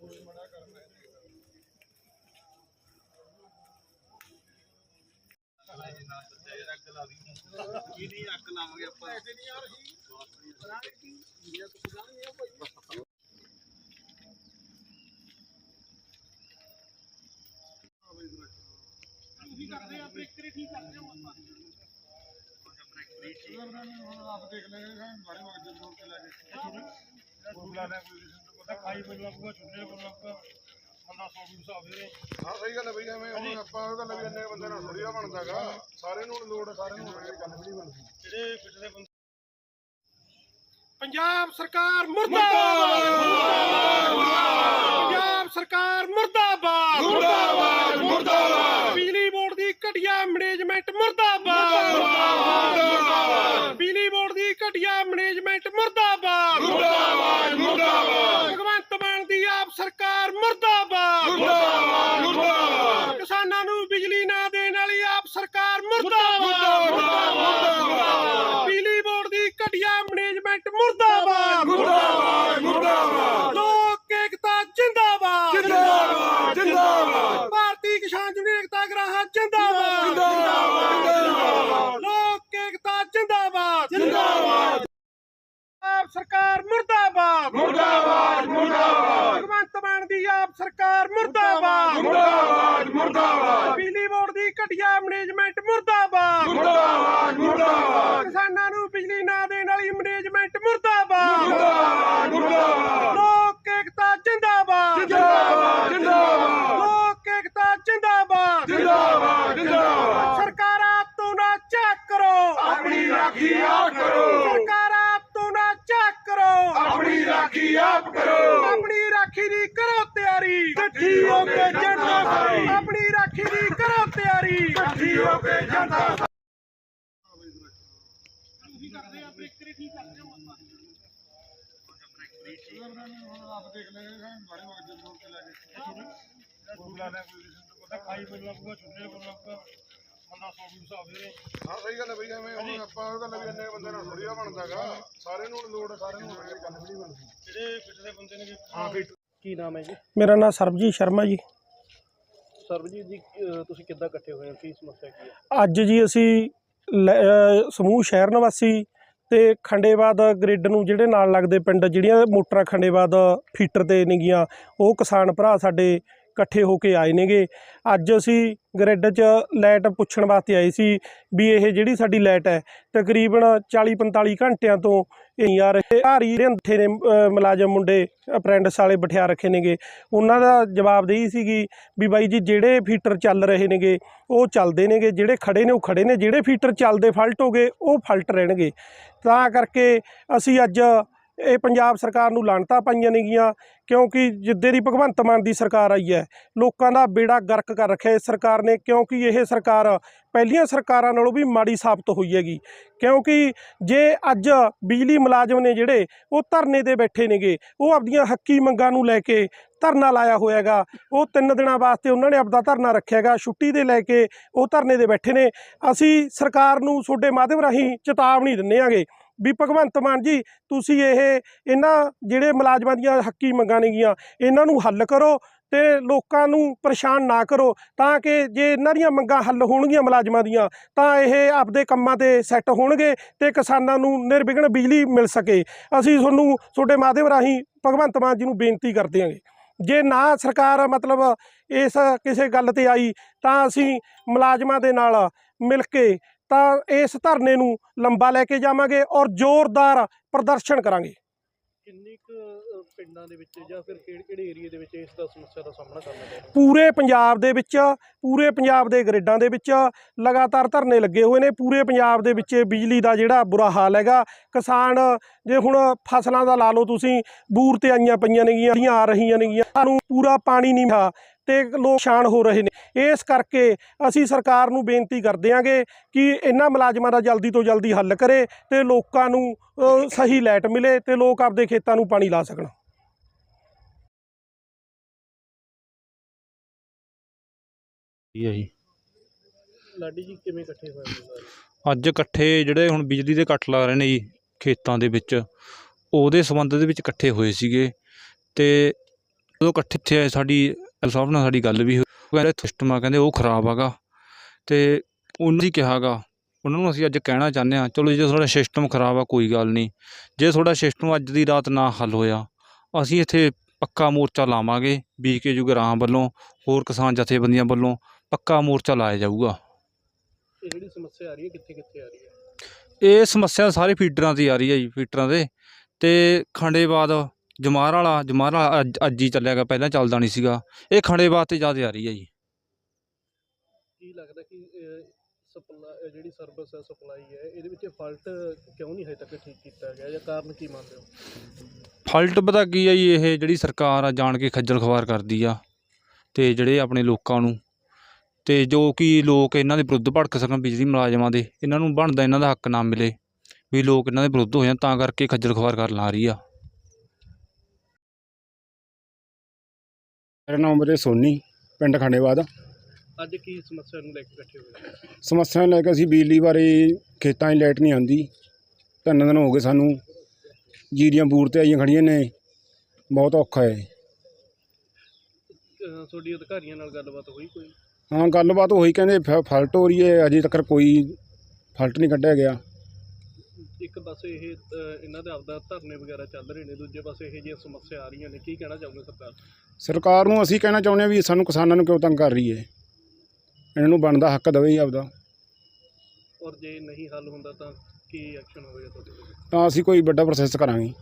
कुछ मना करना है ਕੀ ਨਹੀਂ ਅੱਕ ਲਾਵਾਂਗੇ ਆਪਾਂ ਐਸੇ ਨਹੀਂ ਯਾਰ ਹੀ ਬਣਾਣੇ ਕੀ ਇਹ ਤਾਂ ਬਣਾਣੇ ਆ ਭਾਈ ਤੁਸੀਂ ਕਰਦੇ ਆ ਬ੍ਰੇਕਰ ਠੀਕ ਕਰਦੇ ਹੋ ਆਪਾਂ ਬ੍ਰੇਕਰ ਠੀਕ ਉਹਨਾਂ ਨੂੰ ਹੁਣ ਆਪ ਦੇਖ ਲੈਣਗੇ ਬੜੇ ਵਕਤ ਜੋੜ ਕੇ ਲੈ ਕੇ ਬੁਲਾ ਲੈ ਕੋਈ ਸਹੀ ਗੱਲ ਹੈ ਬਈ ਐਵੇਂ ਹੁਣ ਆਪਾਂ ਉਹ ਗੱਲ ਵੀ ਇੰਨੇ ਬੰਦੇ ਨਾਲ ਥੋੜੀ ਆ ਬਣਦਾਗਾ ਸਾਰੇ ਨੂੰ ਲੋੜ ਹੈ, ਸਾਰੇ ਨੂੰ ਹੋਣੀ ਹੈ, ਗੱਲ ਵੀ ਨਹੀਂ ਬਣਦੀ ਪੰਜਾਬ ਸਰਕਾਰ ਮੁਰਦਾਬਾਦ! ਪੰਜਾਬ ਸਰਕਾਰ ਮੁਰਦਾਬਾਦ! ਮੁਰਦਾਬਾਦ ਮੁਰਦਾਬਾਦ ਬਿਜਲੀ ਬੋਰਡ ਦੀ ਘਟੀਆ ਮੈਨੇਜਮੈਂਟ ਮੁਰਦਾਬਾਦ ਮੁਰਦਾਬਾਦ ਮੁਰਦਾਬਾਦ ਭਗਵੰਤ ਮਾਨ ਦੀ ਆਪ ਸਰਕਾਰ ਮੁਰਦਾਬਾਦ। ਮੁਰਦਾਬਾਦ ਮੁਰਦਾਬਾਦ। ਕਿਸਾਨਾਂ ਨੂੰ ਬਿਜਲੀ ਨਾ ਦੇਣ ਵਾਲੀ ਆਪ ਸਰਕਾਰ ਮੁਰਦਾਬਾਦ। ਮੁਰਦਾਬਾਦ ਬਿਜਲੀ ਬੋਰਡ ਦੀ ਘਟੀਆ ਮੈਨੇਜਮੈਂਟ ਮੁਰਦਾਬਾਦ ਮੁਰਦਾਬਾਦ ਮੁਰਦਾਬਾਦ ਲੋਕ ਏਕਤਾ ਜਿੰਦਾਬਾਦ ਜਿੰਦਾਬਾਦ ਜਿੰਦਾਬਾਦ ਭਾਰਤੀ ਕਿਸਾਨ ਯੂਨੀਅਨ ਏਕਤਾ ਗ੍ਰਾਹਾਂ ਜਿੰਦਾਬਾਦ ਜਿੰਦਾਬਾਦ ਲੋਕ ਏਕਤਾ ਜਿੰਦਾਬਾਦ ਜਿੰਦਾਬਾਦ ਆਪ ਸਰਕਾਰ ਮੁਰਦਾਬਾਦ ਮੁਰਦਾਬਾਦ ਮੁਰਦਾਬਾਦ ਭਗਵੰਤ ਮਾਨ ਦੀ ਆਪ ਸਰਕਾਰ ਮੁਰਦਾਬਾਦ। ਮੁਰਦਾਬਾਦ ਮੁਰਦਾਬਾਦ। ਬਿਜਲੀ ਬੋਰਡ ਦੀ ਘਟੀਆ ਮੈਨੇਜਮੈਂਟ ਮੁਰਦਾਬਾਦ। ਮੁਰਦਾਬਾਦ ਮੁਰਦਾਬਾਦ। ਕਿਸਾਨਾਂ ਨੂੰ ਬਿਜਲੀ ਨਾ ਦੇਣ ਵਾਲੀ ਮੈਨੇਜਮੈਂਟ ਮੁਰਦਾਬਾਦ। ਮੁਰਦਾਬਾਦ ਮੁਰਦਾਬਾਦ। ਲੋਕ ਏਕਤਾ ਜਿੰਦਾਬਾਦ। ਜਿੰਦਾਬਾਦ ਜਿੰਦਾਬਾਦ। ਲੋਕ ਏਕਤਾ ਜਿੰਦਾਬਾਦ। ਜਿੰਦਾਬਾਦ ਜਿੰਦਾਬਾਦ। ਸਰਕਾਰਾਂ ਤੋਂ ਨਾ ਚੈੱਕ ਕਰੋ। ਆਪਣੀ ਰਾਖੀ ਆਪ ਕਰੋ। ਸਰਕਾਰਾਂ ਤੋਂ ਨਾ ਚੈੱਕ ਕਰੋ। ਆਪਣੀ ਰਾਖੀ ਆਪ ਕਰੋ। ਆਪਣੀ ਰਾਖੀ ਦੀ ਕਰੋ ਤਿਆਰੀ। ਇਕੱਠੀ ਹੋ ਕੇ ਜਨਤਾ ਸਾਰੀ ਆਪਣੀ ਰਾਖੀ ਦੀ ਕਰੋ ਤਿਆਰੀ। ਇਕੱਠੀ ਹੋ ਕੇ ਜਨਤਾ ਆਪ ਦੇਖ ਲੈਗੇ ਬੜੇ ਵਕਤ ਦੇ ਲੋਕ ਤੇ ਲੈ ਕੇ ਕੋਈ ਬੁਲਾਣਾ ਕੋਈ ਕਿਸੇ ਨੂੰ ਪਤਾ ਖਾਈ ਬਣ ਲੱਗੂਗਾ ਛੁੱਟੇ ਬਣ ਲੱਗੂਗਾ ਬੰਦਾ ਸੌ ਵੀ ਹਿਸਾਬ ਦੇ ਹਾਂ ਸਹੀ ਗੱਲ ਹੈ ਬਈ ਐਵੇਂ ਆਪਾਂ ਉਹ ਗੱਲ ਵੀ ਇੰਨੇ ਬੰਦੇ ਨਾਲ ਥੋੜੀ ਬਣਦਾਗਾ। ਸਾਰੇ ਨੂੰ ਲੋੜ ਸਾਰੇ ਨੂੰ ਗੱਲ ਵੀ ਨਹੀਂ ਬਣਦੀ ਜਿਹੜੇ ਫਿੱਟਦੇ ਬੰਦੇ ਨੇ ਹਾਂ ਫਿੱਟ। ਕੀ ਨਾਮ ਹੈ ਜੀ? ਮੇਰਾ ਨਾਮ ਸਰਬਜੀਤ ਸ਼ਰਮਾ ਜੀ। ਸਰਬਜੀਤ ਜੀ ਅਹ ਤੁਸੀਂ ਕਿੱਦਾਂ ਇਕੱਠੇ ਹੋਏ ਹੋ? ਕੀ ਸਮੱਸਿਆ ਕੀ ਹੈ? ਅੱਜ ਜੀ ਅਸੀਂ ਲੈ- ਅਹ ਸਮੂਹ ਸ਼ਹਿਰ ਨਿਵਾਸੀ ਤੇ ਖੰਡੇਬਾਦ ਗ੍ਰਿਡ ਨੂੰ ਜਿਹੜੇ ਨਾਲ ਲੱਗਦੇ ਪਿੰਡ ਜਿਹੜੀਆਂ ਮੋਟਰਾਂ ਖੰਡੇਬਾਦ ਫੀਟਰ ਤੇ ਨੇਗੀਆਂ ਉਹ ਕਿਸਾਨ ਭਰਾ ਸਾਡੇ ਇਕੱਠੇ ਹੋ ਕੇ ਆਏ ਨੇਗੇ। ਅੱਜ ਅਸੀਂ ਗ੍ਰਿਡ 'ਚ ਲਾਈਟ ਪੁੱਛਣ ਵਾਸਤੇ ਆਏ ਸੀ ਵੀ ਇਹ ਜਿਹੜੀ ਸਾਡੀ ਲਾਈਟ ਹੈ, ਤਕਰੀਬਨ 40 45 ਘੰਟਿਆਂ ਤੋਂ ਇਹ ਯਾਰ ਇਹ ਭਾਰੀ ਰਹਿੰਦੇ ਨੇ ਮੁਲਾਜ਼ਮ ਮੁੰਡੇ ਅਪ੍ਰੈਂਟਿਸ ਵਾਲੇ ਬਿਠਾ ਰੱਖੇ ਨੇਗੇ। ਉਹਨਾਂ ਦਾ ਜਵਾਬ ਦੇਈ ਸੀਗੀ ਵੀ ਬਾਈ ਜੀ ਜਿਹੜੇ ਫੀਟਰ ਚੱਲ ਰਹੇ ਨੇਗੇ, ਉਹ ਚੱਲਦੇ ਨੇਗੇ। ਜਿਹੜੇ ਖੜੇ ਨੇ, ਉਹ ਖੜੇ ਨੇ। ਜਿਹੜੇ ਫੀਟਰ ਚੱਲਦੇ ਫਲਟ ਹੋ ਗਏ, ਉਹ ਫਲਟ ਰਹਿਣਗੇ। ਤਾਂ ਕਰਕੇ ਅਸੀਂ ਅੱਜ ਇਹ ਪੰਜਾਬ ਸਰਕਾਰ ਨੂੰ ਲਾਣਤਾਂ ਪਾਈਆਂ ਨੇਗੀਆਂ, ਕਿਉਂਕਿ ਜਿੱਦੇ ਦੀ ਭਗਵੰਤ ਮਾਨ ਦੀ ਸਰਕਾਰ ਆਈ ਹੈ, ਲੋਕਾਂ ਦਾ ਬੇੜਾ ਗਰਕ ਕਰ ਰੱਖਿਆ ਇਸ ਸਰਕਾਰ ਨੇ, ਕਿਉਂਕਿ ਇਹ ਸਰਕਾਰ ਪਹਿਲੀਆਂ ਸਰਕਾਰਾਂ ਨਾਲੋਂ ਵੀ ਮਾੜੀ ਸਾਬਤ ਹੋਈ ਹੈਗੀ। ਕਿਉਂਕਿ ਜੇ ਅੱਜ ਬਿਜਲੀ ਮੁਲਾਜ਼ਮ ਨੇ ਜਿਹੜੇ, ਉਹ ਧਰਨੇ ਤੇ ਬੈਠੇ ਨੇਗੇ, ਉਹ ਆਪਦੀਆਂ ਹੱਕੀ ਮੰਗਾਂ ਨੂੰ ਲੈ ਕੇ ਧਰਨਾ ਲਾਇਆ ਹੋਇਆ ਹੈਗਾ, ਉਹ ਤਿੰਨ ਦਿਨਾਂ ਵਾਸਤੇ ਉਹਨਾਂ ਨੇ ਆਪਦਾ ਧਰਨਾ ਰੱਖਿਆ ਹੈਗਾ, ਛੁੱਟੀ ਦੇ ਲੈ ਕੇ ਉਹ ਧਰਨੇ ਦੇ ਬੈਠੇ ਨੇ। ਅਸੀਂ ਸਰਕਾਰ ਨੂੰ ਤੁਹਾਡੇ ਮਾਧਿਅਮ ਰਾਹੀਂ ਚੇਤਾਵਨੀ ਦਿੰਦੇ ਆਂਗੇ ਵੀ ਭਗਵੰਤ ਮਾਨ ਜੀ, ਤੁਸੀਂ ਇਹ, ਇਹਨਾਂ ਜਿਹੜੇ ਮੁਲਾਜ਼ਮਾਂ ਦੀਆਂ ਹੱਕੀ ਮੰਗਾਂ ਨੇਗੀਆਂ ਇਹਨਾਂ ਨੂੰ ਹੱਲ ਕਰੋ ਤੇ ਲੋਕਾਂ ਨੂੰ ਪਰੇਸ਼ਾਨ ਨਾ ਕਰੋ, ਤਾਂ ਕਿ ਜੇ ਇਹਨਾਂ ਦੀਆਂ ਮੰਗਾਂ ਹੱਲ ਹੋਣਗੀਆਂ ਮੁਲਾਜ਼ਮਾਂ ਦੀਆਂ, ਤਾਂ ਇਹ ਆਪਦੇ ਕੰਮਾਂ ਤੇ ਸੈੱਟ ਹੋਣਗੇ ਤੇ ਕਿਸਾਨਾਂ ਨੂੰ ਨਿਰਵਿਘਨ ਬਿਜਲੀ ਮਿਲ ਸਕੇ। ਅਸੀਂ ਤੁਹਾਨੂੰ, ਤੁਹਾਡੇ ਮਾਧਿਅਮ ਰਾਹੀਂ ਭਗਵੰਤ ਮਾਨ ਜੀ ਨੂੰ ਬੇਨਤੀ ਕਰਦੇ ਹਾਂਗੇ। ਜੇ ਨਾ ਸਰਕਾਰ ਮਤਲਬ ਇਸ ਕਿਸੇ ਗੱਲ ਤੇ ਆਈ, ਤਾਂ ਅਸੀਂ ਮੁਲਾਜ਼ਮਾਂ ਦੇ ਨਾਲ ਮਿਲ ਕੇ ਤਾਂ ਇਸ ਧਰਨੇ ਨੂੰ ਲੰਬਾ ਲੈ ਕੇ ਜਾਵਾਂਗੇ ਔਰ ਜ਼ੋਰਦਾਰ ਪ੍ਰਦਰਸ਼ਨ ਕਰਾਂਗੇ। ਕਿੰਨੇ ਕੁ ਅਹ, ਪਿੰਡਾਂ ਦੇ ਵਿੱਚ ਜਾਂ ਫਿਰ ਕਿਹੜੇ ਕਿਹੜੇ ਏਰੀਆ ਦੇ ਵਿੱਚ ਇਸ ਦਾ ਸਮੱਸਿਆ ਦਾ ਸਾਹਮਣਾ ਕਰਨਾ ਪੈ ਰਿਹਾ? ਪੂਰੇ ਪੰਜਾਬ ਦੇ ਵਿੱਚ ਪੂਰੇ ਪੰਜਾਬ ਦੇ ਗ੍ਰਿਡਾਂ ਦੇ ਵਿੱਚ ਲਗਾਤਾਰ ਧਰਨੇ ਲੱਗੇ ਹੋਏ ਨੇ। ਪੂਰੇ ਪੰਜਾਬ ਦੇ ਵਿੱਚ ਬਿਜਲੀ ਦਾ ਜਿਹੜਾ ਬੁਰਾ ਹਾਲ ਹੈਗਾ ਕਿਸਾਨ ਜੇ ਹੁਣ ਫਸਲਾਂ ਦਾ ਲਾ ਲਓ ਤੁਸੀਂ ਬੂਰ ਤੇ ਆਈਆਂ ਪਈਆਂ ਨੇਗੀਆਂ ਆ ਰਹੀਆਂ ਨੇਗੀਆਂ ਸਾਨੂੰ ਪੂਰਾ ਪਾਣੀ ਨਹੀਂ ਮਿਲਿਆ। ਤੇ ਲੋਕ ਸ਼ਾਨ ਹੋ ਰਹੇ ਨੇ। ਇਸ ਕਰਕੇ ਅਸੀਂ ਸਰਕਾਰ ਨੂੰ ਬੇਨਤੀ ਕਰਦੇ ਆਂਗੇ ਕਿ ਇਹਨਾਂ ਮੁਲਾਜ਼ਮਾਂ ਦਾ ਜਲਦੀ ਤੋਂ ਜਲਦੀ ਹੱਲ ਕਰੇ ਤੇ ਲੋਕਾਂ ਨੂੰ ਸਹੀ ਲਾਈਟ ਮਿਲੇ ਤੇ ਲੋਕ ਆਪਦੇ ਖੇਤਾਂ ਨੂੰ ਪਾਣੀ ਲਾ ਸਕਣ। ਹੈ ਜੀ। ਲਾਡੀ ਜੀ ਕਿਵੇਂ ਇਕੱਠੇ ਹੋਏ ਹੋ ਸਾਰੇ? ਅੱਜ ਇਕੱਠੇ ਜਿਹੜੇ ਹੁਣ ਬਿਜਲੀ ਦੇ ਕੱਟ ਲੱਗ ਰਹੇ ਨੇ ਜੀ ਖੇਤਾਂ ਦੇ ਵਿੱਚ ਉਹਦੇ ਸੰਬੰਧ ਦੇ ਵਿੱਚ ਇਕੱਠੇ ਹੋਏ ਸੀਗੇ ਤੇ ਜਦੋਂ ਇਕੱਠੇ ਇੱਥੇ ਆਏ ਸਾਡੀ ਐਲ ਸਾਹਿਬ ਨਾਲ ਸਾਡੀ ਗੱਲ ਵੀ ਹੋਈ। ਉਹ ਕਹਿੰਦੇ ਸਿਸਟਮ ਆ ਕਹਿੰਦੇ ਉਹ ਖਰਾਬ ਹੈਗਾ। ਤੇ ਉਹਨਾਂ ਦੀ ਕਿਹਾਗਾ ਉਹਨਾਂ ਨੂੰ ਅਸੀਂ ਅੱਜ ਕਹਿਣਾ ਚਾਹੁੰਦੇ ਹਾਂ ਚਲੋ ਜੇ ਤੁਹਾਡਾ ਸਿਸਟਮ ਖਰਾਬ ਆ ਕੋਈ ਗੱਲ ਨਹੀਂ। ਜੇ ਤੁਹਾਡਾ ਸਿਸਟਮ ਅੱਜ ਦੀ ਰਾਤ ਨਾ ਹੱਲ ਹੋਇਆ ਅਸੀਂ ਇੱਥੇ ਪੱਕਾ ਮੋਰਚਾ ਲਾਵਾਂਗੇ ਬੀਕੇ ਜੁਗਰਾਮ ਵੱਲੋਂ ਹੋਰ ਕਿਸਾਨ ਜਥੇਬੰਦੀਆਂ ਵੱਲੋਂ ਪੱਕਾ ਮੋਰਚਾ ਲਾਇਆ ਜਾਊਗਾ। ਇਹ ਜਿਹੜੀ ਸਮੱਸਿਆ ਆ ਰਹੀ ਹੈ ਕਿੱਥੇ ਕਿੱਥੇ ਆ ਰਹੀ ਹੈ? ਇਹ ਸਮੱਸਿਆ ਸਾਰੇ ਫੀਡਰਾਂ ਤੇ ਆ ਰਹੀ ਹੈ ਜੀ ਫੀਡਰਾਂ ਦੇ ਤੇ ਖੰਡੇਬਾਦ ਜਮਾਰ ਵਾਲਾ ਜਮਾਰ ਵਾਲਾ ਅੱਜ ਅੱਜ ਹੀ ਚੱਲਿਆ ਗਾ ਪਹਿਲਾਂ ਚੱਲਦਾ ਨਹੀਂ ਸੀਗਾ। ਇਹ ਖੰਡੇਬਾਦ ਤੇ ਜ਼ਿਆਦਾ ਆ ਰਹੀ ਹੈ ਜੀ। ਕੀ ਲੱਗਦਾ ਕਿ ਸਪਲਾਈ ਜਿਹੜੀ ਸਰਵਿਸ ਹੈ ਸਪਲਾਈ ਹੈ ਇਹਦੇ ਵਿੱਚ ਫਾਲਟ ਕਿਉਂ ਨਹੀਂ ਹਜੇ ਤੱਕ ਠੀਕ ਕੀਤਾ ਗਿਆ ਜਾਂ ਕਾਰਨ ਕੀ ਮੰਨਦੇ ਹੋ? ਫਾਲਟ ਪਤਾ ਕੀ ਹੈ ਜੀ ਇਹ ਜਿਹੜੀ ਸਰਕਾਰ ਆ ਜਾਣ ਕੇ ਖੱਜਲ ਖਵਾਰ ਕਰਦੀ ਆ ਤੇ ਜਿਹੜੇ ਆਪਣੇ ਲੋਕਾਂ ਨੂੰ ਤੇ ਜੋ ਕਿ ਲੋਕ ਇਹਨਾਂ ਦੇ ਵਿਰੁੱਧ ਭੜਕ ਸਕਣ ਬਿਜਲੀ ਮੁਲਾਜ਼ਮਾਂ ਦੇ ਇਹਨਾਂ ਨੂੰ ਬਣਦਾ ਇਹਨਾਂ ਦਾ ਹੱਕ ਨਾ ਮਿਲੇ ਵੀ ਲੋਕ ਇਹਨਾਂ ਦੇ ਵਿਰੁੱਧ ਹੋ ਜਾਣ ਤਾਂ ਕਰਕੇ ਖੱਜਲ ਖਵਾਰ ਕਰਨ ਆ ਰਹੀ ਆ। ਮੇਰਾ ਨਾਮ ਵੀਰੇ ਸੋਨੀ ਪਿੰਡ ਖੰਡੇਵਾਦ। ਅੱਜ ਕੀ ਸਮੱਸਿਆ ਨੂੰ ਲੈ ਕੇ ਇਕੱਠੇ ਹੋਏ ਹੋ? ਸਮੱਸਿਆ ਲੈ ਕੇ ਅਸੀਂ ਬਿਜਲੀ ਬਾਰੇ ਖੇਤਾਂ 'ਚ ਲਾਈਟ ਨਹੀਂ ਆਉਂਦੀ। ਤਿੰਨ ਦਿਨ ਹੋ ਗਏ ਸਾਨੂੰ। ਜੀਰੀਆਂ ਬੂਰ ਤੇ ਆਈਆਂ ਖੜੀਆਂ ਨੇ। ਬਹੁਤ ਔਖਾ ਹੈ। ਅਹ ਤੁਹਾਡੀ ਅਧਿਕਾਰੀਆਂ ਨਾਲ ਗੱਲਬਾਤ ਹੋਈ ਕੋਈ? ਹਾਂ ਗੱਲਬਾਤ ਉਹੀ ਕਹਿੰਦੇ ਫ- ਫਲਟ ਹੋ ਰਹੀ ਹੈ। ਅਜੇ ਤੱਕ ਕੋਈ ਫਲਟ ਨਹੀਂ ਕੱਢਿਆ ਗਿਆ। ਇੱਕ ਪਾਸੇ ਇਹ ਇਹਨਾਂ ਦੇ ਆਪਦਾ ਧਰਨੇ ਵਗੈਰਾ ਚੱਲ ਰਹੇ ਨੇ ਦੂਜੇ ਪਾਸੇ ਇਹ ਜਿਹੀਆਂ ਸਮੱਸਿਆ ਆ ਰਹੀਆਂ ਨੇ ਕੀ ਕਹਿਣਾ ਚਾਹੋਗੇ ਸਰਕਾਰ? ਸਰਕਾਰ ਨੂੰ ਅਸੀਂ ਕਹਿਣਾ ਚਾਹੁੰਦੇ ਹਾਂ ਵੀ ਸਾਨੂੰ ਕਿਸਾਨਾਂ ਨੂੰ ਕਿਉਂ ਤੰਗ ਕਰ ਰਹੀ ਹੈ? ਇਹਨਾਂ ਨੂੰ ਬਣਦਾ ਹੱਕ ਦੇਵੇ ਆਪਦਾ। ਔਰ ਜੇ ਨਹੀਂ ਹੱਲ ਹੁੰਦਾ ਤਾਂ ਕੀ ਐਕਸ਼ਨ ਹੋਵੇਗਾ ਤੁਹਾਡੇ ਵੱਲੋਂ ਤਾਂ ਅਸੀਂ ਕੋਈ ਵੱਡਾ ਪ੍ਰੋਸੈਸ ਕਰਾਂਗੇ।